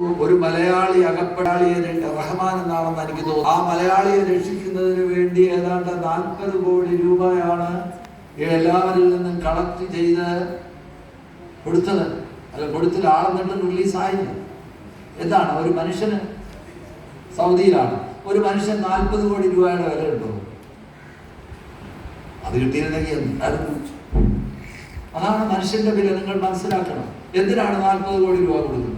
ഒരു മലയാളി അകപ്പെടാളിയെ റഹ്മാൻ എന്നാണെന്ന് എനിക്ക് തോന്നുന്നു. ആ മലയാളിയെ രക്ഷിക്കുന്നതിന് വേണ്ടി ഏതാണ്ട് നാൽപ്പത് കോടി രൂപയാണ് എല്ലാവരിൽ നിന്നും കളക്ട് ചെയ്ത് കൊടുത്തത്. അല്ല കൊടുത്തിട്ട് ആളെന്നിട്ട് റിലീസായില്ല എന്താണ്? ഒരു മനുഷ്യന് സൗദിയിലാണ്. ഒരു മനുഷ്യൻ നാൽപ്പത് കോടി രൂപയുടെ വില ഉണ്ടോ? അത് കിട്ടിയിരുന്നെങ്കിൽ അതാണ് മനുഷ്യന്റെ വില നിങ്ങൾ മനസ്സിലാക്കണം. എന്തിനാണ് നാൽപ്പത് കോടി രൂപ കൊടുക്കുന്നത്?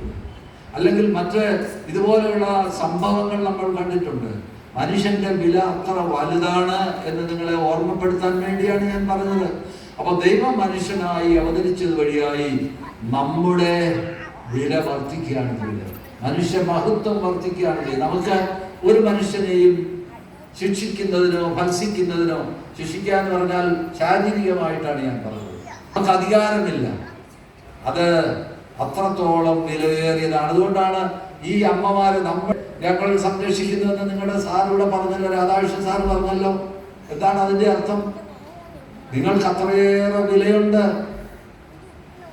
അല്ലെങ്കിൽ മറ്റ് ഇതുപോലെയുള്ള സംഭവങ്ങൾ നമ്മൾ കണ്ടിട്ടുണ്ട്. മനുഷ്യന്റെ വില അത്ര വലുതാണ് എന്ന് നിങ്ങളെ ഓർമ്മപ്പെടുത്താൻ വേണ്ടിയാണ് ഞാൻ പറഞ്ഞത്. അപ്പൊ ദൈവം മനുഷ്യനായി അവതരിച്ചത് വഴിയായി നമ്മുടെ വില വർദ്ധിക്കുകയാണ് ചെയ്തത് മനുഷ്യ മഹത്വം വർദ്ധിക്കുകയാണ് ചെയ്തത് നമുക്ക് ഒരു മനുഷ്യനെയും ശിക്ഷിക്കുന്നതിനോ ഭത്സിക്കുന്നതിനോ ശിക്ഷിക്കുക എന്ന് പറഞ്ഞാൽ ശാരീരികമായിട്ടാണ് ഞാൻ പറഞ്ഞത്. നമുക്ക് അധികാരമില്ല. അത് അത്രത്തോളം വിലയേറിയതാണ്. അതുകൊണ്ടാണ് ഈ അമ്മമാര് നമ്മൾ ഞങ്ങൾ സംരക്ഷിക്കുന്നുവെന്ന് നിങ്ങളുടെ സാറിലൂടെ പറഞ്ഞല്ലോ രാധാകൃഷ്ണൻ സാർ പറഞ്ഞല്ലോ. എന്താണ് അതിന്റെ അർത്ഥം? നിങ്ങൾക്ക് അത്രയേറെ വിലയുണ്ട്.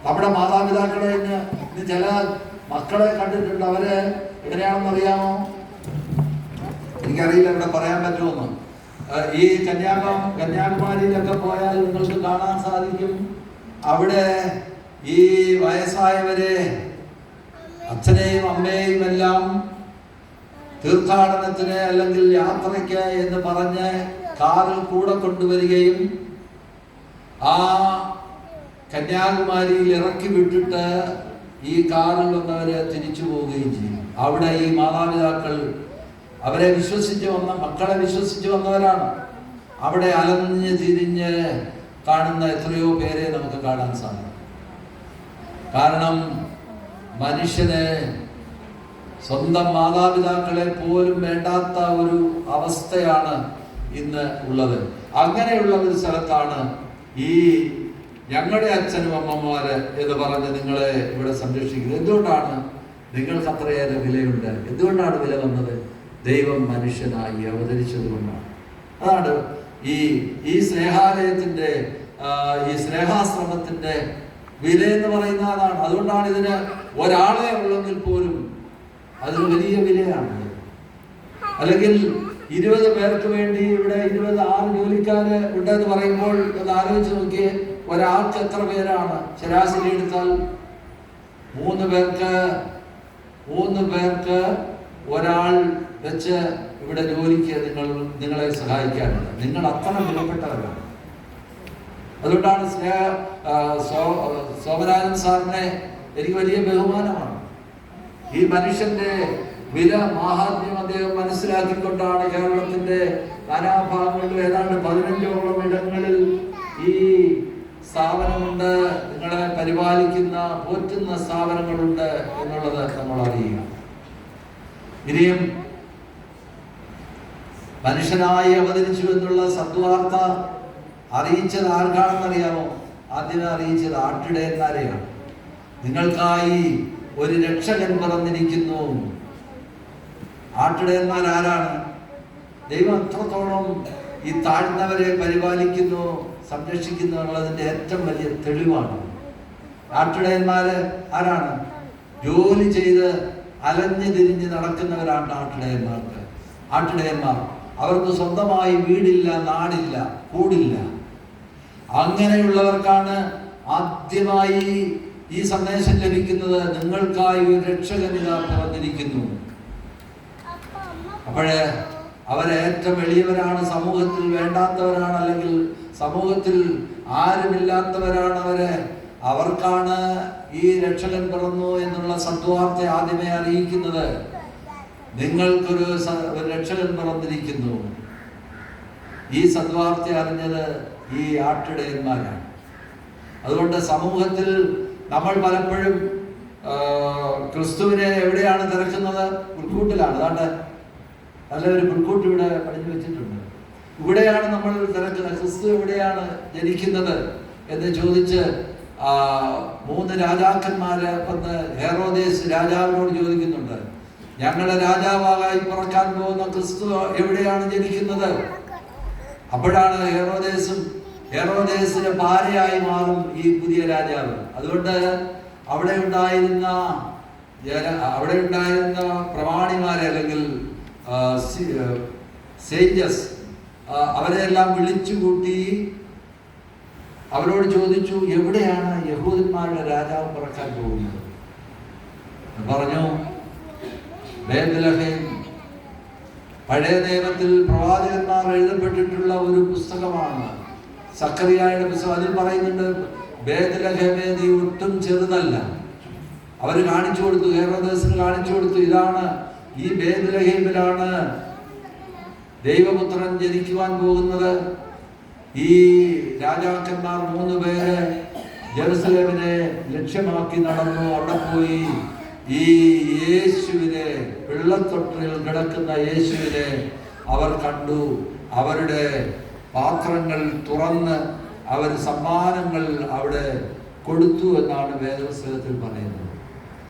നമ്മുടെ മാതാപിതാക്കളെ ഇന്ന് ചില മക്കളെ കണ്ടിട്ടുണ്ട്. അവരെ എങ്ങനെയാണെന്ന് അറിയാമോ? എനിക്കറിയില്ല ഇവിടെ പറയാൻ പറ്റുമെന്ന് ഈ കന്യാകുമാ കന്യാകുമാരിയിലൊക്കെ പോയാൽ നിങ്ങൾക്ക് കാണാൻ സാധിക്കും. അവിടെ ഈ വയസ്സായവരെ അച്ഛനെയും അമ്മയെയും എല്ലാം തീർത്ഥാടനത്തിന് അല്ലെങ്കിൽ യാത്രയ്ക്ക് എന്ന് പറഞ്ഞ് കാറിൽ കൂടെ കൊണ്ടുവരികയും ആ കന്യാകുമാരിയിൽ ഇറക്കി വിട്ടിട്ട് ഈ കാറിൽ വന്നവരെ തിരിച്ചു പോവുകയും ചെയ്യും. അവിടെ ഈ മാതാപിതാക്കൾ അവരെ വിശ്വസിച്ച് വന്ന മക്കളെ വിശ്വസിച്ച് വന്നവരാണ്. അവിടെ അലഞ്ഞ് തിരിഞ്ഞ് കാണുന്ന എത്രയോ പേരെ നമുക്ക് കാണാൻ സാധിക്കും. കാരണം മനുഷ്യന് സ്വന്തം മാതാപിതാക്കളെ പോലും വേണ്ടാത്ത ഒരു അവസ്ഥയാണ് ഇന്ന് ഉള്ളത്. അങ്ങനെയുള്ള ഒരു സ്ഥലത്താണ് ഈ ഞങ്ങളുടെ അച്ഛനും അമ്മമാര് എന്ന് പറഞ്ഞ് നിങ്ങളെ ഇവിടെ സംരക്ഷിക്കുന്നത്. എന്തുകൊണ്ടാണ് നിങ്ങൾക്ക് അത്രയേറെ വിലയുണ്ട്? എന്തുകൊണ്ടാണ് വില വന്നത്? ദൈവം മനുഷ്യനായി അവതരിച്ചത് കൊണ്ടാണ്. അതാണ് ഈ ഈ സ്നേഹാലയത്തിന്റെ ഈ സ്നേഹാശ്രമത്തിന്റെ വില എന്ന് പറയുന്ന അതാണ്. അതുകൊണ്ടാണ് ഇതിന് ഒരാളെ ഉള്ളെങ്കിൽ പോലും അതിന് വലിയ വിലയാണ്. അല്ലെങ്കിൽ ഇരുപത് പേർക്ക് വേണ്ടി ഇവിടെ ഇരുപത് ആറ് ജോലിക്കാര് ഉണ്ടെന്ന് പറയുമ്പോൾ ഒന്ന് ആലോചിച്ച് നോക്കിയേ ഒരാൾക്ക് എത്ര പേരാണ്? ശരാശരി എടുത്താൽ മൂന്ന് പേർക്ക് മൂന്ന് പേർക്ക് ഒരാൾ വെച്ച് ഇവിടെ ജോലിക്ക് നിങ്ങൾ നിങ്ങളെ സഹായിക്കാനുണ്ട് നിങ്ങൾ അത്ര വിലപ്പെട്ടവരാണ്. അതുകൊണ്ടാണ് സ്നേഹ സോമനാഥൻ സാറിനെ എനിക്ക് വലിയ ബഹുമാനമാണ്. ഈ മനുഷ്യന്റെ വില മാഹാത്മ്യം അദ്ദേഹം മനസ്സിലാക്കിക്കൊണ്ടാണ് കേരളത്തിന്റെ നാനാഭാഗങ്ങളിലും ഏതാണ്ട് പതിനഞ്ചോളം ഇടങ്ങളിൽ ഈ സ്ഥാപനമുണ്ട്. നിങ്ങളെ പരിപാലിക്കുന്ന പോറ്റുന്ന സ്ഥാപനങ്ങളുണ്ട് എന്നുള്ളത് നമ്മൾ അറിയുക. ഇനിയും മനുഷ്യനായി അവതരിച്ചു എന്നുള്ള സദ്വാർത്ത അറിയിച്ചത് ആർക്കാണെന്നറിയാമോ? ആദ്യമേ അറിയിച്ചത് ആട്ടിടയന്മാരെയാണ്. നിങ്ങൾക്കായി ഒരു രക്ഷകൻ പറഞ്ഞിരിക്കുന്നു ആട്ടിടയന്മാർ ആരാണ്? ദൈവം എത്രത്തോളം ഈ താഴ്ന്നവരെ പരിപാലിക്കുന്നു സംരക്ഷിക്കുന്നു എന്നുള്ളതിന്റെ ഏറ്റവും വലിയ തെളിവാണ്. ആട്ടിടയന്മാര് ആരാണ്? ജോലി ചെയ്ത് അലഞ്ഞു തിരിഞ്ഞ് നടക്കുന്നവരാണ് ആട്ടിടയന്മാർക്ക്. ആട്ടിടയന്മാർ അവർക്ക് സ്വന്തമായി വീടില്ല നാടില്ല കൂടില്ല. അങ്ങനെയുള്ളവർക്കാണ് ആദ്യമായി ഈ സന്ദേശം ലഭിക്കുന്നത്. നിങ്ങൾക്കായി ഒരു രക്ഷകനിത പിറന്നിരിക്കുന്നു അപ്പോഴേ അവരേറ്റവും എളിയവരാണ് സമൂഹത്തിൽ വേണ്ടാത്തവരാണ് അല്ലെങ്കിൽ സമൂഹത്തിൽ ആരുമില്ലാത്തവരാണ് അവർ. അവർക്കാണ് ഈ രക്ഷകൻ പിറന്നു എന്നുള്ള സദ്വാർത്ത ആദ്യമേ അറിയിക്കുന്നത്. നിങ്ങൾക്കൊരു രക്ഷകൻ പിറന്നിരിക്കുന്നു. ഈ സദ്വാർത്ത അറിഞ്ഞത് ഈ ആട്ടിടയന്മാരാണ് അതുകൊണ്ട് സമൂഹത്തിൽ നമ്മൾ പലപ്പോഴും ക്രിസ്തുവിനെ എവിടെയാണ് തിരക്കുന്നത്? പുൽക്കൂട്ടിലാണ്. അതാണ്ട് നല്ലൊരു പുൽക്കൂട്ട് ഇവിടെ പണിഞ്ഞു വെച്ചിട്ടുണ്ട്. ഇവിടെയാണ് നമ്മൾ തിരക്കുന്നത്. ക്രിസ്തു എവിടെയാണ് ജനിക്കുന്നത് എന്ന് ചോദിച്ച് മൂന്ന് രാജാക്കന്മാര് വന്ന് ഹേറോദേശ് രാജാവിനോട് ചോദിക്കുന്നുണ്ട്. ഞങ്ങളുടെ രാജാവായി പിറക്കാൻ പോകുന്ന ക്രിസ്തു എവിടെയാണ് ജനിക്കുന്നത്? അപ്പോഴാണ് ഹെറോദേസും ഹെറോദേസിന്റെ ഭാര്യയായി മാറും ഈ പുതിയ രാജാവ്. അതുകൊണ്ട് അവിടെ ഉണ്ടായിരുന്ന അവിടെ ഉണ്ടായിരുന്ന പ്രമാണിമാരെ അല്ലെങ്കിൽ സേഞ്ചസ് അവരെല്ലാം വിളിച്ചു കൂട്ടി അവരോട് ചോദിച്ചു എവിടെയാണ് യഹൂദന്മാരുടെ രാജാവ് പറക്കാൻ പോകുന്നത്? പറഞ്ഞു പഴയ നിയമത്തിൽ പ്രവാചകന്മാർ എഴുതപ്പെട്ടിട്ടുള്ള ഒരു പുസ്തകമാണ് സക്കറിയായുടെ പുസ്തകം അതിൽ പറയുന്നുണ്ട് ഭേദലഹേദി ഒട്ടും ചെറുതല്ല. അവർ കാണിച്ചു കൊടുത്തു ഹേറോദേശം കാണിച്ചു കൊടുത്തു ഇതാണ് ഈ ബേദലഹേമിലാണ് ദൈവപുത്രൻ ജനിക്കുവാൻ പോകുന്നത്. ഈ രാജാക്കന്മാർ മൂന്ന് പേര് ജെറുസലേമിനെ ലക്ഷ്യമാക്കി നടന്നു. അവിടെ പോയി ഈ യേശുവിനെ വെള്ളത്തൊട്ടിൽ കിടക്കുന്ന യേശുവിനെ അവർ കണ്ടു. അവരുടെ പാത്രങ്ങൾ തുറന്ന് അവർ സമ്മാനങ്ങൾ അവിടെ കൊടുത്തു എന്നാണ് വേദപുസ്തകത്തിൽ പറയുന്നത്.